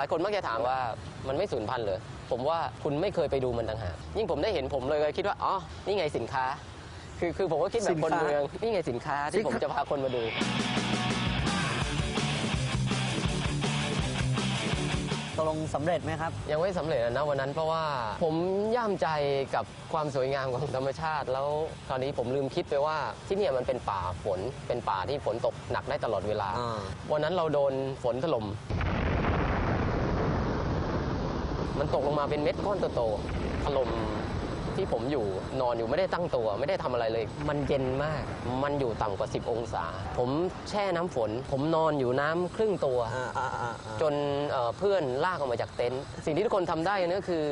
หลายคนมักจะถามว่ามันไม่สูญพันธุ์เลยผมว่าคุณไม่เคยไปดูมันต่างหากยิ่งผมได้เห็นผมเลยคิดว่าอ๋อนี่ไงสินค้า คือคือผมก็คิดแบบคนสินค้าเมืองนี่ไงสินค้าที่ผมจะพาคนมาดูตกลงสำเร็จไหมครับ ยังไม่สำเร็จนะวันนั้นเพราะว่าผมย่ามใจกับความสวยงามของธรรมชาติ แล้วคราวนี้ผมลืมคิดไปว่าที่เนี่ยมันเป็นป่าฝนเป็นป่าที่ฝนตกหนักได้ตลอดเวลาอ่าวันนั้นเราโดนฝนถล่ม มันตกลงมาเป็นเม็ดก้อนโตๆถล่ม ที่ผมอยู่นอนอยู่ไม่ได้ตั้งตัว ไม่ได้ทำอะไรเลย มันเย็นมาก มันอยู่ต่ำกว่า 10 องศา ผมแช่น้ำฝน ผมนอนอยู่น้ำครึ่งตัวอ่าอ่าอ่าอ่าจนเอ่อเพื่อนลากออกมาจากเต็นท์สิ่งที่ทุกคนทำได้นะคือ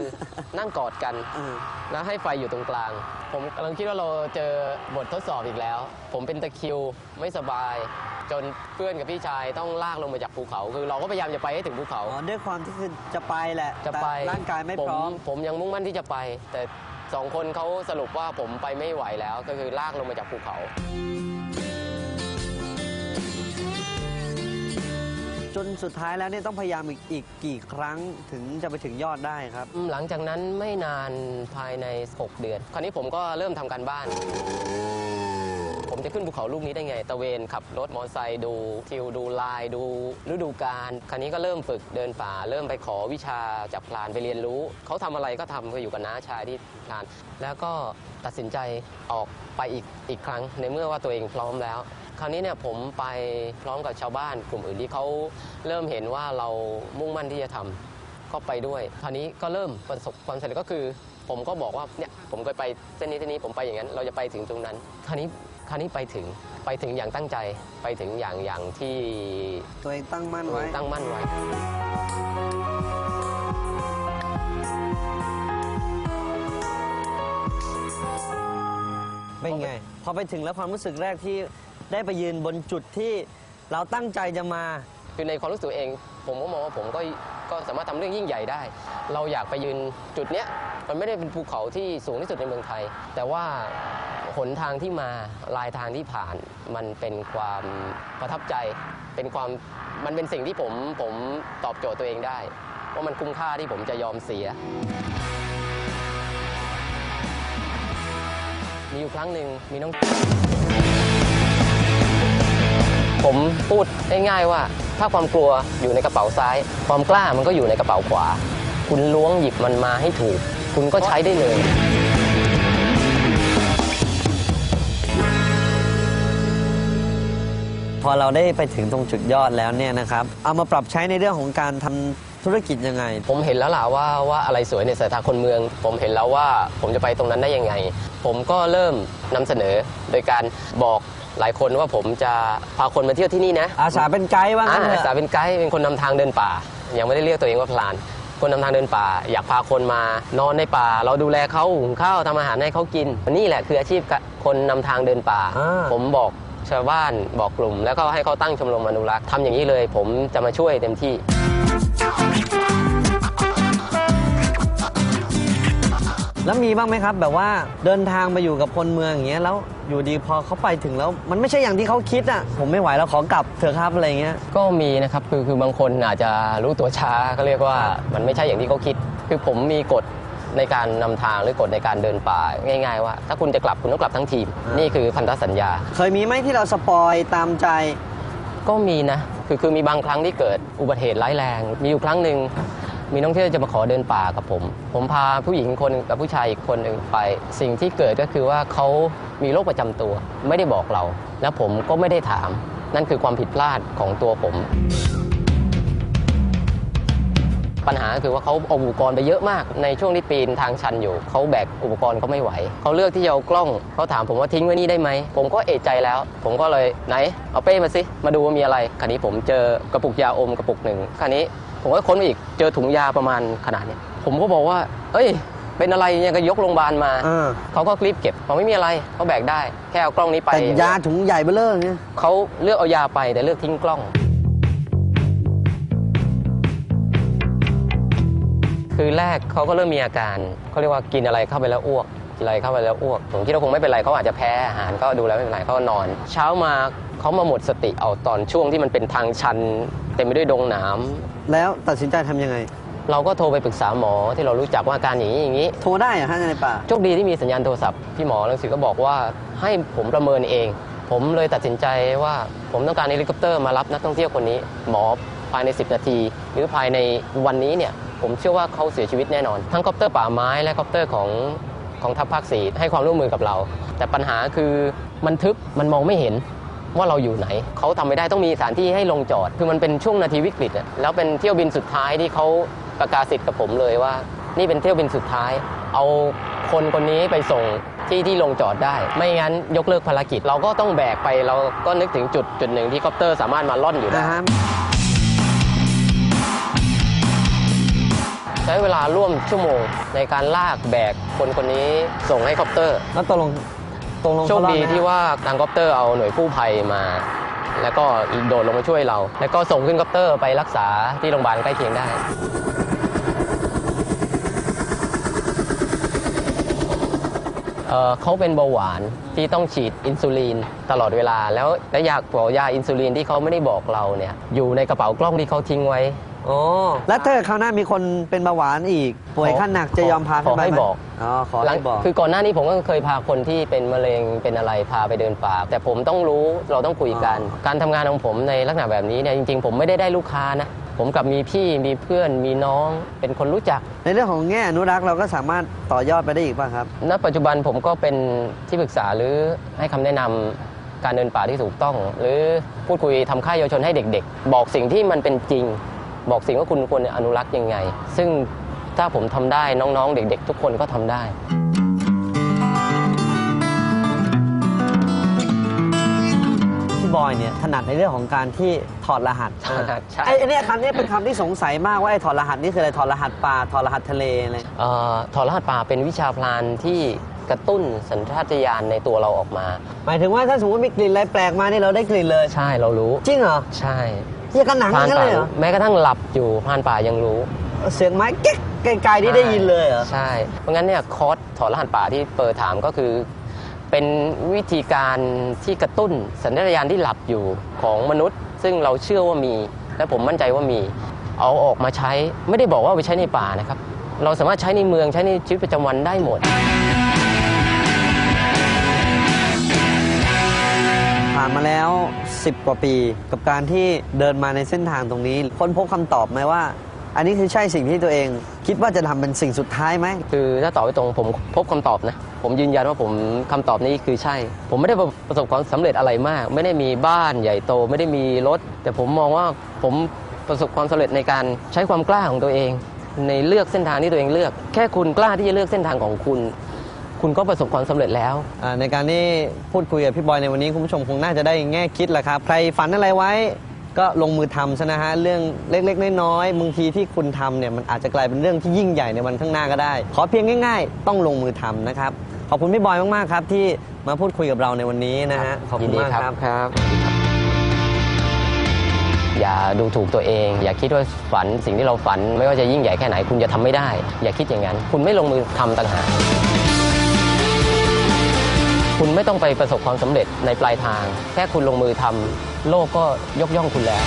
นั่งกอดกันอ่าแล้วให้ไฟอยู่ตรงกลาง ผมกำลังคิดว่าเราเจอบททดสอบอีกแล้ว ผมเป็นตะคริวไม่สบาย จนเพื่อนกับพี่ชายต้องลากลงมาจากภูเขา คือเราก็พยายามจะไปให้ถึงภูเขาอ๋อด้วยความที่คือจะไปแหละจะไปแต่ร่างกายไม่ผพร้อมผมยังมุ่งมั่นที่จะไปแต่ สองคนเขาสรุปว่าผมไปไม่ไหวแล้วก็คือลากลงมาจากภูเขา จนสุดท้ายแล้วเนี่ยต้องพยายามอีกอีกกี่ครั้งถึงจะไปถึงยอดได้ครับอืมหลังจากนั้นไม่นานภายใน 6 เดือน คราวนี้ผมก็เริ่มทำการบ้านผม จะขึ้นภูเขาลูกนี้ได้ไง ตะเวนขับรถมอเตอร์ไซค์ดูทิวดูลายดูฤดูกาลคราวนี้ก็เริ่มฝึกเดินป่า เริ่มไปขอวิชาจากพลานไปเรียนรู้ เขาทำอะไรก็ทำก็อยู่กับน้าชายที่พลาน แล้วก็ตัดสินใจออกไปอีกอีกครั้ง ในเมื่อว่าตัวเองพร้อมแล้ว คราวนี้เนี่ยผมไปพร้อมกับชาวบ้านกลุ่มอื่นที่เขาเริ่มเห็นว่าเรามุ่งมั่นที่จะทำก็ไปด้วยคราวนี้ก็เริ่มประสบความสำเร็จก็คือผมก็บอกว่าเนี่ยผมเคยไปเส้นนี้เส้นนี้ผมไปอย่างนั้น เราจะไปถึงตรงนั้นคราวนี้ คราวนี้ไปถึงไปถึงอย่างตั้งใจไปถึงอย่างอย่างที่ตัวเองตั้งมั่นตัวไว้เองตั้งมั่นไว้ เป็นไง พอไปถึงแล้วความรู้สึกแรกที่ได้ไปยืนบนจุดที่เราตั้งใจจะมา คือในความรู้สึกเอง ผมก็มองว่าผมก็ก็สามารถทำเรื่องยิ่งใหญ่ได้ เราอยากไปยืนจุดเนี้ยมันไม่ได้เป็นภูเขาที่สูงที่สุดในเมืองไทย แต่ว่า หนทางที่มาลายทางที่ผ่าน มันเป็นความประทับใจ เป็นความมันเป็นสิ่งที่ผมผมตอบโจทย์ตัวเองได้ว่ามันคุ้มค่าที่ผมจะยอมเสีย มีอยู่ครั้งหนึ่งมีน้อง ผมพูดง่ายๆว่า ถ้าความกลัวอยู่ในกระเป๋าซ้าย ความกล้ามันก็อยู่ในกระเป๋าขวา คุณล้วงหยิบมันมาให้ถูก คุณก็ใช้ได้เลย อเราได้ไปถึงตรงจุดยอดแล้วเนี่ยนะครับเอามาปรับใช้ในเรื่องของการทำธุรกิจยังไง ผมเห็นแล้วล่ะว่าว่าอะไรสวยในสายตาคนเมือง ผมเห็นแล้วว่าผมจะไปตรงนั้นได้ยังไง ผมก็เริ่มนำเสนอโดยการบอกหลายคนว่าผมจะพาคนมาเที่ยวที่นี่นะ อาสาเป็นไกด์ว่างั้นเถอาสาอะเป็นไกด์เป็นคนนำทางเดินป่า ยังไม่ได้เรียกตัวเองว่าพลาน คนนำทางเดินป่า อยากพาคนมานอนในป่า เราดูแลเขาหุงข้าวทำอาหารให้เขากินนี่แหละคืออาชีพคนนำทางเดินป่าอ่าผมบอก ชาวบ้านบอกกลุ่ม แล้วก็ให้เขาตั้งชมรมอนุรักษ์ทำอย่างนี้เลย ผมจะมาช่วยเต็มที่แล้วมีบ้างไหมครับ แบบว่าเดินทางมาอยู่กับคนเมืองอย่างเงี้ยแล้วอยู่ดีพอเขาไปถึงแล้ว มันไม่ใช่อย่างที่เขาคิดอะผมไม่ไหวแล้วขอกลับเถอะครับอะไรเงี้ยก็มีนะครับคือคือบางคนอาจจะรู้ตัวช้าก็เรียกว่ามันไม่ใช่อย่างที่เขาคิด คือผมมีกฎ ในการนำทางหรือกฎในการเดินป่าง่าย ๆ ว่า ถ้าคุณจะกลับคุณต้องกลับทั้งทีมอ่านี่นี่คือพันธสัญญา เคยมีไหมที่เราสปอยตามใจ ก็มีนะคือคือมีบางครั้งที่เกิดอุบัติเหตุร้ายแรง มีอยู่ครั้งหนึ่งมีนักท่องเที่ยวจะมาขอเดินป่ากับผม ผมพาผู้หญิงคนหนึ่งกับผู้ชายอีกคนหนึ่งไป สิ่งที่เกิดก็คือว่าเขามีโรคประจำตัว ไม่ได้บอกเรา แล้วผมก็ไม่ได้ถาม นั่นคือความผิดพลาดของตัวผม ปัญหาคือว่าเขาเอาอุปกรณ์ไปเยอะมาก ในช่วงที่ปีนทางชันอยู่เขาแบกอุปกรณ์เขาไม่ไหวเขาเลือกที่จะเอากล้องเขาถามผมว่าทิ้งไว้นี่ได้ไหมผมก็เอะใจแล้ว ผมก็เลยไหนเอาเป้มาสิมาดูว่ามีอะไรคราวนี้ผมเจอกระปุกยาอมกระปุกหนึ่งคราวนี้ผมก็ค้นไปอีกเจอถุงยาประมาณขนาดเนี้ยผมก็บอกว่า เอ้ย เป็นอะไรเนี่ยก็ยกโรงพยาบาลมาอ่าเขาก็รีบเก็บบอกไม่มีอะไรเขาแบกได้ แค่เอากล้องนี้ไปแต่ยาถุงใหญ่เบ้อเร่ออย่างเงี้ยเขาเลือกเอายาไปแต่เลือกทิ้งกล้อง คือแรกเขาก็เริ่มมีอาการเขาเรียกว่ากินอะไรเข้าไปแล้วอ้วกกินอะไรเข้าไปแล้วอ้วกผมคิดว่าคงไม่เป็นไรเขาอาจจะแพ้อาหารก็ดูแล้วไม่เป็นไรเขาก็นอน เช้ามาเขามาหมดสติเอาตอนช่วงที่มันเป็นทางชัน เต็มไปด้วยดงหนามแล้วตัดสินใจทำยังไง เราก็โทรไปปรึกษาหมอที่เรารู้จักว่าอาการอย่างนี้อย่างนี้ โทรได้เหรอะฮะในป่าโชคดีที่มีสัญญาณโทรศัพท์พี่หมอรังสิตก็บอกว่าให้ผมประเมินเอง ผมเลยตัดสินใจว่าผมต้องการเฮลิคอปเตอร์มารับนักท่องเที่ยวคนนี้ หมอภายใน 10 นาที หรือภายในวันนี้เนี่ย ผมเชื่อว่าเขาเสียชีวิตแน่นอน ทั้งคอปเตอร์ป่าไม้และคอปเตอร์ของของทัพภาคสีให้ความร่วมมือกับเรา แต่ปัญหาคือมันทึบมันมองไม่เห็นว่าเราอยู่ไหน เขาทำไม่ได้ต้องมีสถานที่ให้ลงจอด คือมันเป็นช่วงนาทีวิกฤตอะแล้วเป็นเที่ยวบินสุดท้ายที่เขาประกาศสิทธิ์กับผมเลยว่า นี่เป็นเที่ยวบินสุดท้าย เอาคนคนนี้ไปส่งที่ที่ลงจอดได้ ไม่งั้นยกเลิกภารกิจ เราก็ต้องแบกไปเราก็นึกถึงจุดจุดหนึ่งที่คอปเตอร์สามารถมาล่อนอยู่ได้ ช้เวลาร่วมชั่วโมงในการลากแบกคนคนนี้ส่งให้คอปเตอร์ แล้วตกลงตกลงโชคดีเขารอไหมฮะที่ว่าทางคอปเตอร์เอาหน่วยกู้ภัยมา แล้วก็โดดลงมาช่วยเรา แล้วก็ส่งขึ้นคอปเตอร์ไปรักษาที่โรงพยาบาลใกล้เคียงได้เอ่อเขาเป็นเบาหวานที่ต้องฉีดอินซูลินตลอดเวลา แล้วและยาบอกยาอินซูลินที่เขาไม่ได้บอกเราเนี่ยอยู่ในกระเป๋ากล้องที่เขาทิ้งไว้ โอ้ แล้วถ้าเกิดคราวหน้ามีคนเป็นเบาหวานอีก ป่วยขั้นหนักจะยอมพาขขึ้อนไปให้ไหมบอก อ๋อขอหลังให้บอกคือก่อนหน้านี้ผมก็เคยพาคนที่เป็นมะเร็งเป็นอะไรพาไปเดินป่า แต่ผมต้องรู้เราต้องคุยกัน การทำงานของผมในลักษณะแบบนี้เนี่ยจริงๆ ผมไม่ได้ได้ลูกค้านะ ผมกลับมีพี่มีเพื่อนมีน้องเป็นคนรู้จัก ในเรื่องของแง่อนุรักษ์เราก็สามารถต่อยอดไปได้อีกป่ะครับ ณปัจจุบันผมก็เป็นที่ปรึกษาหรือให้คำแนะนำการเดินป่าที่ถูกต้อง หรือพูดคุยทำค่ายเยาวชนให้เด็ก ๆ บอกสิ่งที่มันเป็นจริง บอกสิ่งว่าคุณควรอนุรักษ์ยังไง ซึ่งถ้าผมทำได้น้องๆ เด็ก ๆ ทุกคนก็ทำได้พี่บอยเนี่ยถนัดในเรื่องของการที่ถอดรหัสถอดรหัสใช่ไอ้ไอ้เนี่ยคำนี้เป็นคำที่สงสัยมากว่าไอ้ถอดรหัสนี่คืออะไรถอดรหัสป่าถอดรหัสทะเลอะไรเอ่อถอดรหัสป่าเป็นวิชาพลานที่กระตุ้นสัญชาตญาณในตัวเราออกมา หมายถึงว่าถ้าสมมติมีกลิ่นอะไรแปลกมานี่เราได้กลิ่นเลย ใช่เรารู้ จริงเหรอ ใช่ เยี่ยกันหนังพรานนั่นป่าเลยเหรอแม้กระทั่งหลับอยู่พรานป่ายังรู้เสียงไม้เก๊กไกลๆนี่ได้ยินเลยเหรอใช่ เพราะงั้นเนี่ยคอร์สถอดรหัสป่าที่เปิดถามก็คือ เป็นวิธีการที่กระตุ้นสัญชาตญาณที่หลับอยู่ของมนุษย์ ซึ่งเราเชื่อว่ามี และผมมั่นใจว่ามี เอาออกมาใช้ไม่ได้บอกว่าเอาไปใช้ในป่านะครับ เราสามารถใช้ในเมืองใช้ในชีวิตประจำวันได้หมด ผ่านมาแล้ว 10 กว่าปี กับการที่เดินมาในเส้นทางตรงนี้ ค้นพบคำตอบไหมว่า อันนี้คือใช่สิ่งที่ตัวเอง คิดว่าจะทำเป็นสิ่งสุดท้ายไหม คือถ้าตอบไปตรงผมพบคำตอบนะ ผมยืนยันว่าผมคำตอบนี้คือใช่ ผมไม่ได้ประสบความสำเร็จอะไรมาก ไม่ได้มีบ้านใหญ่โต ไม่ได้มีรถ แต่ผมมองว่าผมประสบความสำเร็จในการใช้ความกล้าของตัวเอง ในเลือกเส้นทางที่ตัวเองเลือก แค่คุณกล้าที่จะเลือกเส้นทางของคุณ คุณก็ประสบความสำเร็จแล้ว อ่าในการที่พูดคุยกับพี่บอยในวันนี้คุณผู้ชมคงน่าจะได้แง่คิดแหละครับ ใครฝันอะไรไว้ ก็ลงมือทำซะนะฮะเรื่องเล็กๆน้อยๆบางทีที่คุณทำเนี่ยมันอาจจะกลายเป็นเรื่องที่ยิ่งใหญ่ในวันข้างหน้าก็ได้ ขอเพียงง่าย ๆ ต้องลงมือทำนะครับขอบคุณพี่บอยมากๆครับที่มาพูดคุยกับเราในวันนี้นะฮะขอบคุณมากครับครับอย่าดูถูกตัวเอง อย่าคิดว่าฝันสิ่งที่เราฝัน ไม่ว่าจะยิ่งใหญ่แค่ไหนคุณจะทำไม่ได้ อย่าคิดอย่างนั้น คุณไม่ลงมือทำต่างหาก คุณไม่ต้องไปประสบความสำเร็จในปลายทาง แค่คุณลงมือทำโลกก็ยกย่องคุณแล้ว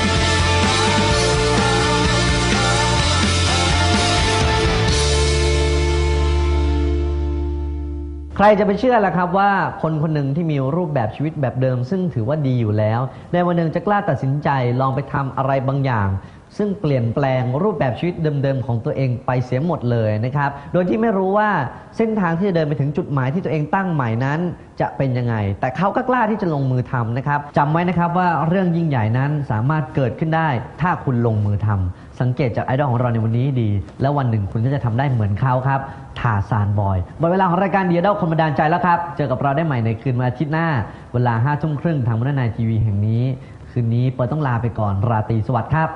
ใครจะไปเชื่อล่ะครับว่าคนคนหนึ่งที่มีรูปแบบชีวิตแบบเดิม ซึ่งถือว่าดีอยู่แล้ว ในวันหนึ่งจะกล้าตัดสินใจลองไปทำอะไรบางอย่าง ซึ่งเปลี่ยนแปลงรูปแบบชีวิตเดิมๆของตัวเองไปเสียหมดเลยนะครับ โดยที่ไม่รู้ว่าเส้นทางที่จะเดินไปถึงจุดหมายที่ตัวเองตั้งใหม่นั้น จะเป็นยังไง แต่เขาก็กล้าที่จะลงมือทำนะครับจำไว้นะครับว่าเรื่องยิ่งใหญ่นั้นสามารถเกิดขึ้นได้ ถ้าคุณลงมือทำสังเกตจากไอดอลของเราในวันนี้ดี แล้ววันหนึ่งคุณก็จะทำได้เหมือนเขาครับทาซานบอยหมดเวลาของรายการเดียดอลคนบันดาลใจแล้วครับ เจอกับเราได้ใหม่ในคืนวันอาทิตย์หน้า เวลาห้าทุ่มครึ่งทางวันนายทีวีแห่งนี้ คืนนี้เปิดต้องลาไปก่อนราตรีสวัสดิ์ครับ